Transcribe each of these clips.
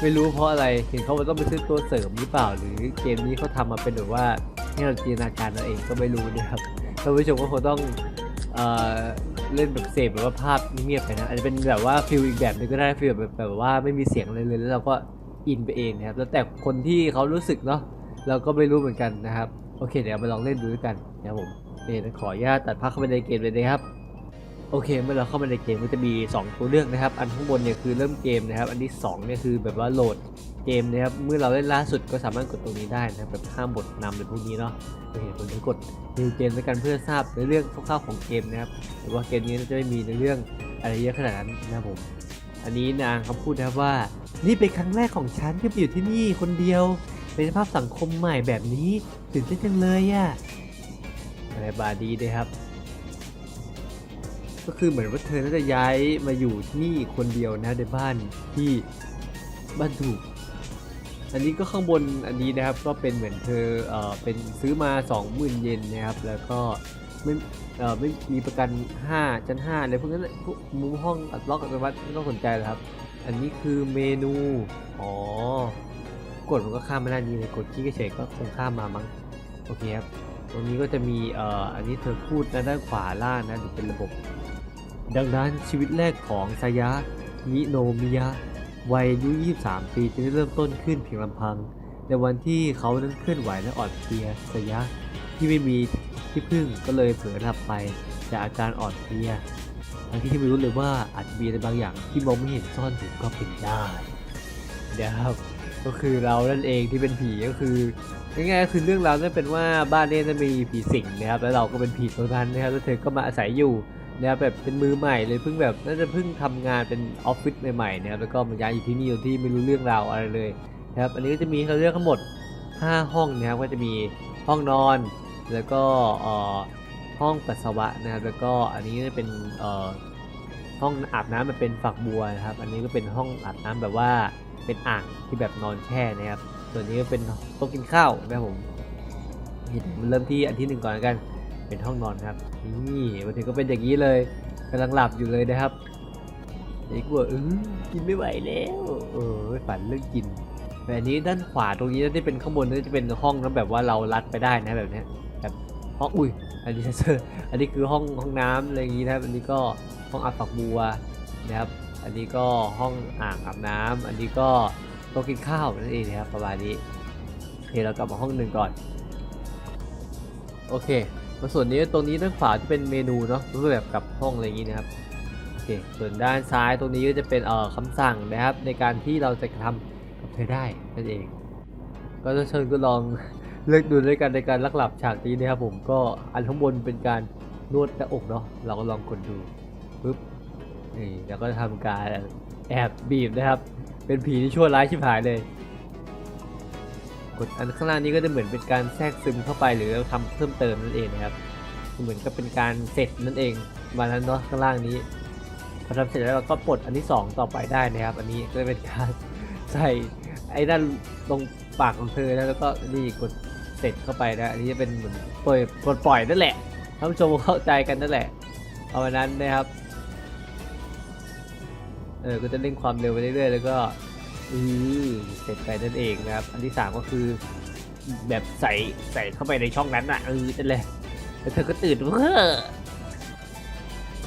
ไม่รู้เพราะอะไรเห็นเขาว่าต้องไปซื้อตัวเสริมหรือเปล่า หรือเกมนี้เขาทำมาเป็นแบบว่าให้เราจินตนาการนั่นเองก็ไม่รู้นะครับท่านผู้ชมก็คงต้องเอ่อเล่นแบบเสพแบบว่าภาพเงียบๆไปนะอาจจะเป็นแบบว่าฟิลอีกแบบหนึงก็ได้ฟิลแบบแบบว่าไม่มีเสียงอะไรเลยแล้วเราก็อินไปเองนะครับแล้วแต่คนที่เขารู้สึกเนาะเราก็ไม่รู้เหมือนกันนะครับ โอเคเดี๋ยวมาลองเล่นดูด้วยกันนะครับผมเนี่ขออนุญาตตัดภาพเข้าไปในเกมเลยนะครับ โอเคเมื่อเราเข้ามาในเกมก็จะมี 2 ตัวเลือกนะครับ อันข้างบนเนี่ยคือเริ่มเกมนะครับ อันที่2เนี่ยคือแบบว่าโหลดเกมนะครับ เมื่อเราเล่นล่าสุดก็สามารถกดตรงนี้ได้นะครับแบบข้ามบทนำหรือพวกนี้เนาะโอเคผมจะกด new เกมด้วยกันเพื่อทราบในเรื่องคร่าวๆของเกมนะครับแต่ว่าเกมนี้จะไม่มีในเรื่องอะไรเยอะขนาดนั้นนะครับผม อันนี้นางเขาพูดนะครับว่า นี่เป็นครั้งแรกของฉันที่มาอยู่ที่นี่คนเดียวเป็นสภาพสังคมใหม่แบบนี้ตื่นเต้นจังเลยอะอะไรบาดีด้วยครับ ก็คือเหมือนว่าเธอน่าจะย้ายมาอยู่ที่นี่คนเดียวนะในบ้านที่บ้านถูก อันนี้ก็ข้างบนอันนี้นะครับก็เป็นเหมือนเธอเอ่อเป็นซื้อมา 20,000 เยนนะครับแล้วก็ไม่เอ่อไม่มีประกัน 5 ชั้น5อะไรพวกนั้นพวกมุมห้องอัดล็อกอัตโนมัติไม่ต้องสนใจหรอกครับ อันนี้คือเมนูอ๋อกดมันก็ข้ามม่ได้นี่เลยกดคลิกเฉยก็คงข้ามมามั้งโอเคครับตรงนี้ก็จะมีเอ่ออันนี้เธอพูดนะด้านขวาล่างนะหรือเป็นระบบ ดังนั้นชีวิตแรกของซายะนิโนมิยะวัยอายุ 23 ปีจะได้เริ่มต้นขึ้นเพียงลำพัง ในวันที่เขานั้นเคลื่อนไหวและอ่อนเพลียซายะที่ไม่มีที่พึ่งก็เลยเผลอหลับไปจากอาการอ่อนเพลียทั้งที่ไม่รู้เลยว่าอาจจะมีอะไรบางอย่างที่มองไม่เห็นซ่อนอยู่ก็เป็นได้เดี๋ยวครับก็คือเรานั่นเองที่เป็นผีก็คือง่ายๆก็คือเรื่องราวนั่นเป็นว่าบ้านเนี้จะมีผีสิงนะครับแล้วเราก็เป็นผีตัวนั้นนะครับแล้วเธอก็มาอาศัยอยู่ นะครับแบบเป็นมือใหม่เลยเพิ่งแบบน่าจะเพิ่งทำงานเป็นออฟฟิศใหม่ๆนะครับแล้วก็มาย้ายอยู่ที่นี่โดยที่ไม่รู้เรื่องราวอะไรเลยนะครับอันนี้ก็จะมีเขาเรียกทั้งหมด 5 ห้องนะครับก็จะมีห้องนอน แล้วก็เอ่อห้องปัสสาวะนะครับแล้วก็อันนี้จะเป็นเอ่อห้องอาบน้ำมันเป็นฝักบัวนะครับ อันนี้ก็เป็นห้องอาบน้ำแบบว่าเป็นอ่างที่แบบนอนแช่นะครับ ส่วนนี้ก็เป็นโต๊ะกินข้าวนะครับผมเริ่มที่อันที่หนึ่งก่อนกัน เป็นห้องนอนครับ นี่มาถึงก็เป็นอย่างนี้เลยกำลังหลับอยู่เลยนะครับไอ้กูบอกเออกินไม่ไหวแล้วเออฝันเรื่องกินแต่อันนี้ด้านขวาตรงนี้ที่เป็นข้างบนนี่จะเป็นห้องนั้นแบบว่าเราลัดไปได้นะแบบนี้แบบห้องอุ้ยอันนี้เซอร์อันนี้คือห้องห้องน้ำอะไรอย่างนี้นะครับ อันนี้ก็ห้องอาบฝักบัวนะครับ อันนี้ก็ห้องอ่างอาบน้ำอันนี้ก็โต๊ะกินข้าวนั่นเองนะครับประมาณนี้โอเคเรากลับมาห้องหนึ่งก่อน โอเค มาส่วนนี้ตรงนี้ด้านขวาจะเป็นเมนูเนาะรูปแบบกับห้องอะไรอย่างนี้นะครับโอเคส่วนด้านซ้ายตรงนี้ก็จะเป็นเอ่อคำสั่งนะครับ ในการที่เราจะทำกับเธอได้นั่นเอง ก็จะเชิญก็ลองเลือกดูด้วยกันในการลักหลับฉากนี้นะครับผมก็อันข้างบนเป็นการนวดหน้าอกเนาะเราก็ลองกดดูปึ๊บนี่แล้วก็ทำการแอบบีบนะครับ เป็นผีที่ชั่วร้ายชิบหายเลย กดอันข้างล่างนี้ก็จะเหมือนเป็นการแทรกซึมเข้าไปหรือเราทำเพิ่มเติมนั่นเองนะครับ เหมือนกับเป็นการเสร็จนั่นเองมานั้นเนาะข้างล่างนี้พอทำเสร็จแล้วเราก็ปลดอันที่สองต่อไปได้นะครับ อันนี้ก็จะเป็นการใส่ไอ้นั่นตรงปากของเธอแล้วก็นี่กดเสร็จเข้าไปนะอันนี้จะเป็นเหมือนปล่อยปลดปล่อยนั่นแหละท่านผู้ชมเข้าใจกันนั่นแหละ เอาวันนั้นนะครับเออก็จะเร่งความเร็วไปเรื่อยๆแล้วก็ อือเสร็จไปนั่นเองนะครับ อันที่สามก็คือ แบบใส่ใส่เข้าไปในช่องนั้นอะเออนั่นแหละแล้วเธอก็ตื่นเพ้อ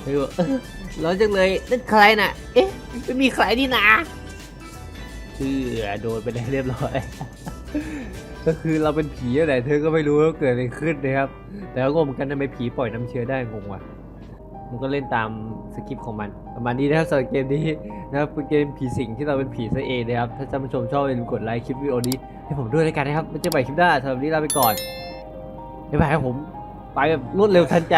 เธอบอกเออร้อนจังเลยนั่นใครน่ะ เอ๊ะไม่มีใครนี่นะชื่อโดนไปได้เรียบร้อยก็คือเราเป็นผีอะไรเธอก็ไม่รู้ว่าเกิดอะไรขึ้นนะครับ แต่ก็งงเหมือนกันทำไมผีปล่อยน้ำเชื้อได้งงว่ะ มันก็เล่นตามสคริปต์ของมัน ประมาณนี้นะครับสำหรับเกมนี้นะครับเป็นเกมผีสิงที่เราเป็นผีซะเองนะครับ ถ้าท่านผู้ชมชอบอย่าลืมกดไลค์คลิปวิดีโอนี้ให้ผมด้วยแล้วกันนะครับไม่เจอใหม่คลิปหน้าสำหรับวันนี้ลาไปก่อนบ๊ายบายครับผม ไปแบบรวดเร็วทันใจ